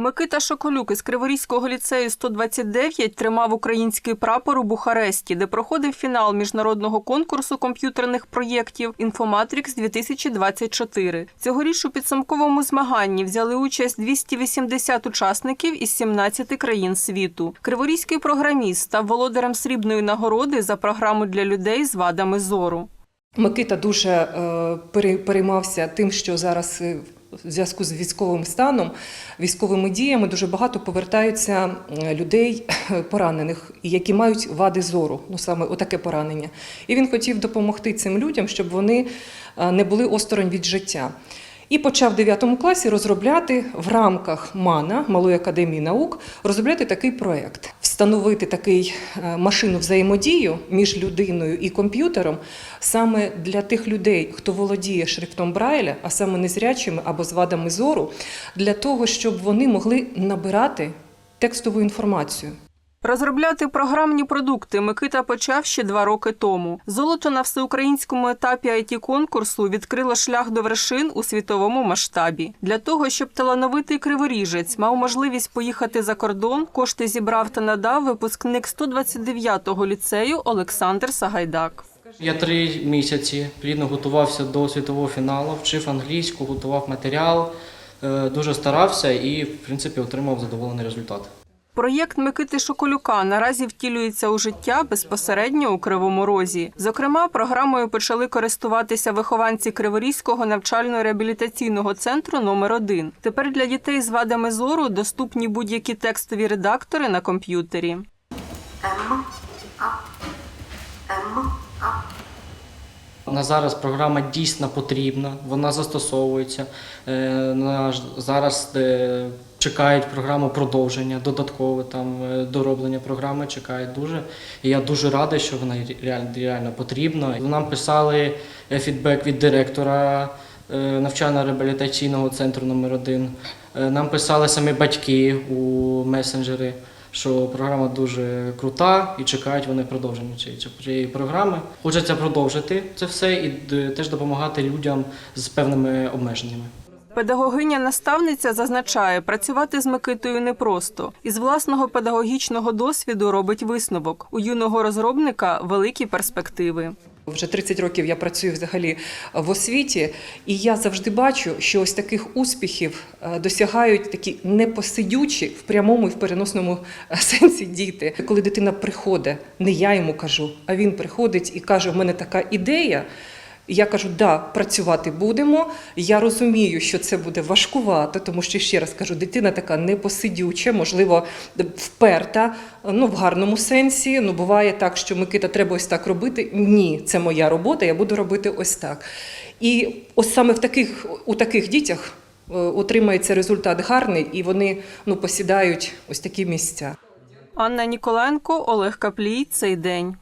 Микита Шоколюк із Криворізького ліцею 129 тримав український прапор у Бухаресті, де проходив фінал міжнародного конкурсу комп'ютерних проєктів «Інфоматрікс 2024». Цьогоріч у підсумковому змаганні взяли участь 280 учасників із 17 країн світу. Криворізький програміст став володарем срібної нагороди за програму для людей з вадами зору. Микита дуже е, переймався тим, що зараз е, в зв'язку з військовим станом, військовими діями дуже багато повертаються е, людей е, поранених, які мають вади зору, ну саме отаке поранення. І він хотів допомогти цим людям, щоб вони е, не були осторонь від життя. І почав в 9 класі розробляти в рамках МАНА Малої академії наук розробляти такий проект, встановити такий е, машину взаємодію між людиною і комп'ютером саме для тих людей, хто володіє шрифтом Брайля, а саме незрячими або з вадами зору, для того, щоб вони могли набирати текстову інформацію. Розробляти програмні продукти Микита почав ще два роки тому. Золото на всеукраїнському етапі it конкурсу відкрило шлях до вершин у світовому масштабі. Для того, щоб талановитий криворіжець мав можливість поїхати за кордон, кошти зібрав та надав випускник 129-го ліцею Олександр Сагайдак. Я три місяці плідно готувався до світового фіналу, вчив англійську, готував матеріал, е, дуже старався і, в принципі, отримав задоволений результат. Проєкт Микити Шоколюка наразі втілюється у життя безпосередньо у Кривому Розі. Зокрема, програмою почали користуватися вихованці Криворізького навчально-реабілітаційного центру номер 1 Тепер для дітей з вадами зору доступні будь-які текстові редактори на комп'ютері. М, А, М, А. На зараз програма дійсно потрібна, вона застосовується. Е, Зараз чекають програму продовження, додаткове там е, дороблення програми чекають дуже. І я дуже радий, що вона реально, потрібна. Нам писали е, фідбек від директора навчально-реабілітаційного центру номер 1 Нам писали самі батьки у месенджери. Що програма дуже крута і чекають вони продовження цієї, програми. Хочеться продовжити це все і теж допомагати людям з певними обмеженнями. Педагогиня-наставниця зазначає, працювати з Микитою непросто. Із власного педагогічного досвіду робить висновок. У юного розробника великі перспективи. Вже 30 років я працюю взагалі в освіті, і я завжди бачу, що ось таких успіхів е, досягають такі непосидючі в прямому і в переносному е, сенсі діти. Коли дитина приходить, не я йому кажу, а він приходить і каже: У мене така ідея. Я кажу, да, працювати будемо. Я розумію, що це буде важкувато, тому що ще раз кажу, дитина така непосидюча, можливо, вперта, ну в гарному сенсі. Ну буває так, що Микита, треба ось так робити. Ні, це моя робота, я буду робити ось так. І ось саме в таких у таких дітях е, отримається результат гарний, і вони ну посідають ось такі місця. Анна Ніколенко, Олег Каплій. Цей день.